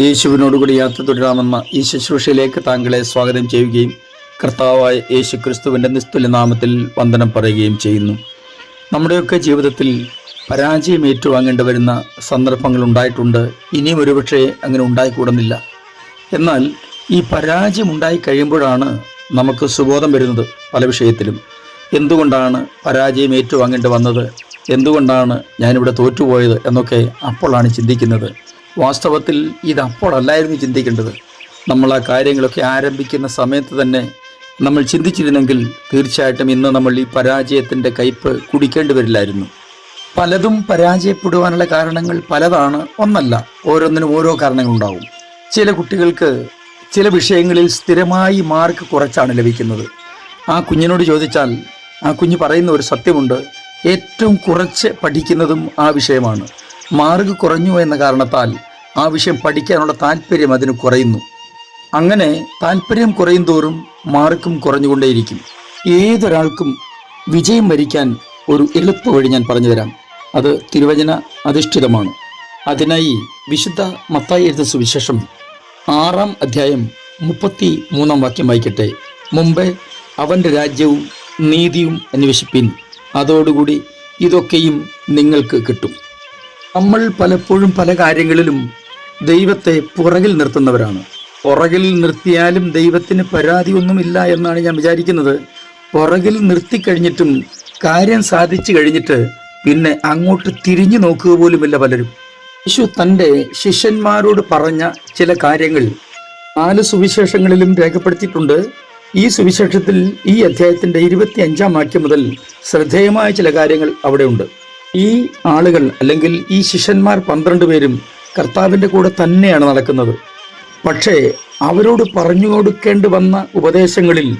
യേശുവിനോടുകൂടി യാത്ര തുടരാമെന്ന ഈ ശുശ്രൂഷയിലേക്ക് താങ്കളെ സ്വാഗതം ചെയ്യുകയും കർത്താവായ യേശു ക്രിസ്തുവിന്റെ നിസ്തുല്യ നാമത്തിൽ വന്ദനം പറയുകയും ചെയ്യുന്നു. നമ്മുടെയൊക്കെ ജീവിതത്തിൽ പരാജയം ഏറ്റുവാങ്ങേണ്ടി വരുന്ന സന്ദർഭങ്ങൾ ഉണ്ടായിട്ടുണ്ട്. ഇനിയും ഒരുപക്ഷെ അങ്ങനെ ഉണ്ടായിക്കൂടുന്നില്ല. എന്നാൽ ഈ പരാജയം ഉണ്ടായി കഴിയുമ്പോഴാണ് നമുക്ക് സുബോധം വരുന്നത് പല വിഷയത്തിലും. എന്തുകൊണ്ടാണ് പരാജയം ഏറ്റുവാങ്ങേണ്ടി വന്നത്? എന്തുകൊണ്ടാണ് ഞാനിവിടെ തോറ്റുപോയത് എന്നൊക്കെ അപ്പോഴാണ് ചിന്തിക്കുന്നത്. വാസ്തവത്തിൽ ഇത് അപ്പോഴല്ലായിരുന്നു ചിന്തിക്കേണ്ടത്. നമ്മൾ ആ കാര്യങ്ങളൊക്കെ ആരംഭിക്കുന്ന സമയത്ത് തന്നെ നമ്മൾ ചിന്തിച്ചിരുന്നെങ്കിൽ തീർച്ചയായിട്ടും ഇന്ന് നമ്മൾ ഈ പരാജയത്തിന്റെ കയ്പ് കുടിക്കേണ്ടി വരില്ലായിരുന്നു. പലതും പരാജയപ്പെടുവാനുള്ള കാരണങ്ങൾ പലതാണ്. ഒന്നല്ല ഓരോന്നിനും ഓരോ കാരണങ്ങളുണ്ടാവും. ചില കുട്ടികൾക്ക് ചില വിഷയങ്ങളിൽ സ്ഥിരമായി മാർക്ക് കുറച്ചാണ് ലഭിക്കുന്നത്. ആ കുഞ്ഞിനോട് ചോദിച്ചാൽ ആ കുഞ്ഞ് പറയുന്ന ഒരു സത്യമുണ്ട് ഏറ്റവും കുറച്ച് പഠിക്കുന്നതും ആ വിഷയമാണ്. മാർക്ക് കുറഞ്ഞു എന്ന കാരണത്താൽ ആ വിഷയം പഠിക്കാനുള്ള താല്പര്യം അതിന് കുറയുന്നു. അങ്ങനെ താല്പര്യം കുറയും തോറും മാർക്കും കുറഞ്ഞുകൊണ്ടേയിരിക്കും. ഏതൊരാൾക്കും വിജയം വരിക്കാൻ ഒരു എളുപ്പ വഴി ഞാൻ പറഞ്ഞു തരാം. അത് തിരുവചന അധിഷ്ഠിതമാണ്. അതിനായി വിശുദ്ധ മത്തായി എഴുത സുവിശേഷം ആറാം അധ്യായം മുപ്പത്തി മൂന്നാം വാക്യം വായിക്കട്ടെ. മുമ്പേ അവന്റെ രാജ്യവും നീതിയും അന്വേഷിപ്പിൻ. അതോടുകൂടി ഇതൊക്കെയും നിങ്ങൾക്ക് കിട്ടും. നമ്മൾ പലപ്പോഴും പല കാര്യങ്ങളിലും ദൈവത്തെ പുറകിൽ നിർത്തുന്നവരാണ്. പുറകിൽ നിർത്തിയാലും ദൈവത്തിന് പരാതിയൊന്നുമില്ല എന്നാണ് ഞാൻ വിചാരിക്കുന്നത്. പുറകിൽ നിർത്തിക്കഴിഞ്ഞിട്ടും കാര്യം സാധിച്ചു കഴിഞ്ഞിട്ട് പിന്നെ അങ്ങോട്ട് തിരിഞ്ഞു നോക്കുക പോലുമില്ല പലരും. യേശു തന്റെ ശിഷ്യന്മാരോട് പറഞ്ഞ ചില കാര്യങ്ങൾ നാല് സുവിശേഷങ്ങളിലും രേഖപ്പെടുത്തിയിട്ടുണ്ട്. ഈ സുവിശേഷത്തിൽ ഈ അധ്യായത്തിന്റെ ഇരുപത്തി അഞ്ചാം വാക്യം മുതൽ ശ്രദ്ധേയമായ ചില കാര്യങ്ങൾ അവിടെയുണ്ട്. ഈ ആളുകൾ അല്ലെങ്കിൽ ഈ ശിഷ്യന്മാർ പന്ത്രണ്ട് പേരും കർത്താവിന്റെ കൂടെ തന്നെയാണ് നടക്കുന്നത്. പക്ഷേ അവരോട് പറഞ്ഞു കൊടുക്കേണ്ടി വന്ന ഉപദേശങ്ങളിൽ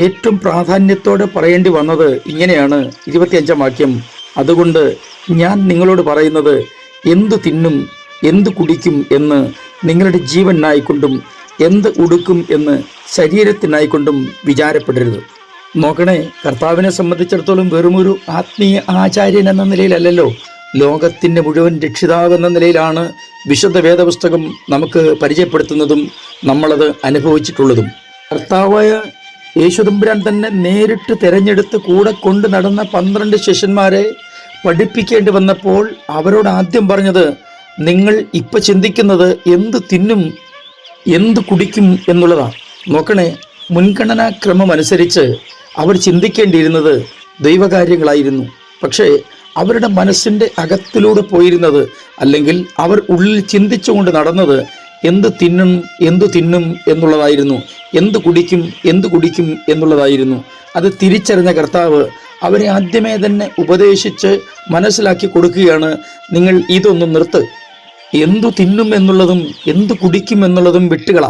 ഏറ്റവും പ്രാധാന്യത്തോടെ പറയേണ്ടി വന്നത് ഇങ്ങനെയാണ്. ഇരുപത്തിയഞ്ചാം വാക്യം. അതുകൊണ്ട് ഞാൻ നിങ്ങളോട് പറയുന്നത് എന്തു തിന്നും എന്തു കുടിക്കും എന്ന് നിങ്ങളുടെ ജീവനായിക്കൊണ്ടും എന്ത് ഉടുക്കും എന്ന് ശരീരത്തിനായിക്കൊണ്ടും വിചാരപ്പെടരുത്. നോക്കണേ കർത്താവിനെ സംബന്ധിച്ചിടത്തോളം വെറുമൊരു ആത്മീയ ആചാര്യൻ എന്ന നിലയിലല്ലല്ലോ. ലോകത്തിന്റെ മുഴുവൻ രക്ഷിതാവ് എന്ന നിലയിലാണ് വിശുദ്ധ വേദപുസ്തകം നമുക്ക് പരിചയപ്പെടുത്തുന്നതും നമ്മളത് അനുഭവിച്ചിട്ടുള്ളതും. കർത്താവായ യേശുദമ്പുരാൻ തന്നെ നേരിട്ട് തിരഞ്ഞെടുത്ത് കൂടെ കൊണ്ട് നടന്ന പന്ത്രണ്ട് ശിഷ്യന്മാരെ പഠിപ്പിക്കേണ്ടി വന്നപ്പോൾ അവരോട് ആദ്യം പറഞ്ഞത് നിങ്ങൾ ഇപ്പം ചിന്തിക്കുന്നത് എന്ത് തിന്നും എന്ത് കുടിക്കും എന്നുള്ളതാണ് നോക്കണേ മുൻഗണനാക്രമം അനുസരിച്ച് അവർ ചിന്തിക്കേണ്ടിയിരുന്നത് ദൈവകാര്യങ്ങളായിരുന്നു. പക്ഷേ അവരുടെ മനസ്സിന്റെ അകത്തിലൂടെ പോയിരുന്നത് അല്ലെങ്കിൽ അവർ ഉള്ളിൽ ചിന്തിച്ചുകൊണ്ട് നടന്നത് എന്ത് തിന്നും എന്തു തിന്നും എന്നുള്ളതായിരുന്നു. എന്ത് കുടിക്കും എന്ത് കുടിക്കും എന്നുള്ളതായിരുന്നു. അത് തിരിച്ചറിഞ്ഞ കർത്താവ് അവരെ ആദ്യമേ തന്നെ ഉപദേശിച്ച് മനസ്സിലാക്കി കൊടുക്കുകയാണ്. നിങ്ങൾ ഇതൊന്നും നിർത്ത്. എന്തു തിന്നും എന്നുള്ളതും എന്തു കുടിക്കും എന്നുള്ളതും വിട്ടുകള.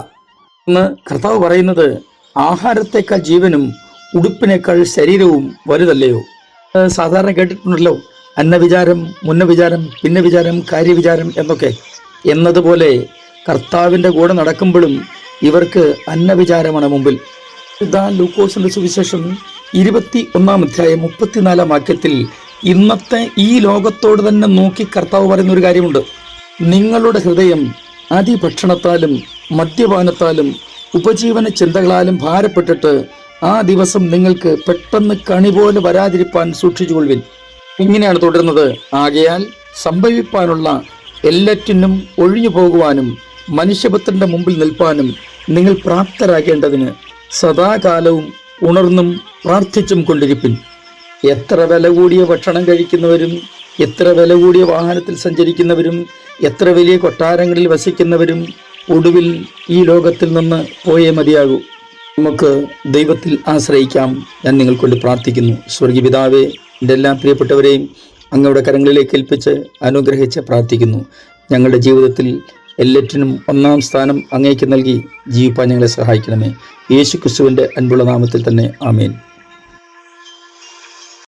എന്ന് കർത്താവ് പറയുന്നത് ആഹാരത്തേക്കാൾ ജീവനും ഉടുപ്പിനേക്കാൾ ശരീരവും വലുതല്ലയോ? സാധാരണ കേട്ടിട്ടുണ്ടല്ലോ. അന്നവിചാരം മുന്നവിചാരം പിന്നെ വിചാരം കാര്യവിചാരം എന്നൊക്കെ എന്നതുപോലെ കർത്താവിന്റെ കൂടെ നടക്കുമ്പോഴും ഇവർക്ക് അന്നവിചാരമാണ് മുമ്പിൽ. ഇതാ ലൂക്കോസിന്റെ സുവിശേഷം ഇരുപത്തി ഒന്നാം അധ്യായം മുപ്പത്തിനാലാം വാക്യത്തിൽ ഇന്നത്തെ ഈ ലോകത്തോട് തന്നെ നോക്കി കർത്താവ് പറയുന്ന ഒരു കാര്യമുണ്ട്. നിങ്ങളുടെ ഹൃദയം അതിഭക്ഷണത്താലും മദ്യപാനത്താലും ഉപജീവന ചിന്തകളാലും ഭാരപ്പെട്ടിട്ട് ആ ദിവസം നിങ്ങൾക്ക് പെട്ടെന്ന് കണി പോലെ വരാതിരിപ്പാൻ സൂക്ഷിച്ചുകൊള്ളുവിൻ. ഇങ്ങനെയാണ് തുടരുന്നത്. ആകയാൽ സംഭവിപ്പാനുള്ള എല്ലാറ്റിനും ഒഴിഞ്ഞു പോകുവാനും മനുഷ്യപുത്രന്റെ മുമ്പിൽ നിൽപ്പാനും നിങ്ങൾ പ്രാപ്തരാകേണ്ടതിന് സദാകാലവും ഉണർന്നും പ്രാർത്ഥിച്ചും കൊണ്ടിരിപ്പിൻ. എത്ര വില കൂടിയ ഭക്ഷണം കഴിക്കുന്നവരും എത്ര വില കൂടിയ വാഹനത്തിൽ സഞ്ചരിക്കുന്നവരും എത്ര വലിയ കൊട്ടാരങ്ങളിൽ വസിക്കുന്നവരും ഒടുവിൽ ഈ ലോകത്തിൽ നിന്ന് പോയേ മതിയാകൂ. നമുക്ക് ദൈവത്തിൽ ആശ്രയിക്കാം. ഞാൻ നിങ്ങൾക്കൊണ്ട് പ്രാർത്ഥിക്കുന്നു. സ്വർഗീയ പിതാവേ എന്റെ എല്ലാ പ്രിയപ്പെട്ടവരെയും അങ്ങയുടെ കരങ്ങളിലേക്ക് ഏൽപ്പിച്ച് അനുഗ്രഹിച്ച് പ്രാർത്ഥിക്കുന്നു. ഞങ്ങളുടെ ജീവിതത്തിൽ എല്ലാറ്റിനും ഒന്നാം സ്ഥാനം അങ്ങേക്ക് നൽകി ജീവിപ്പാൻ ഞങ്ങളെ സഹായിക്കണമേ. യേശു ക്രിസ്തുവിന്റെ അൻപുള്ള നാമത്തിൽ തന്നെ ആമേൻ.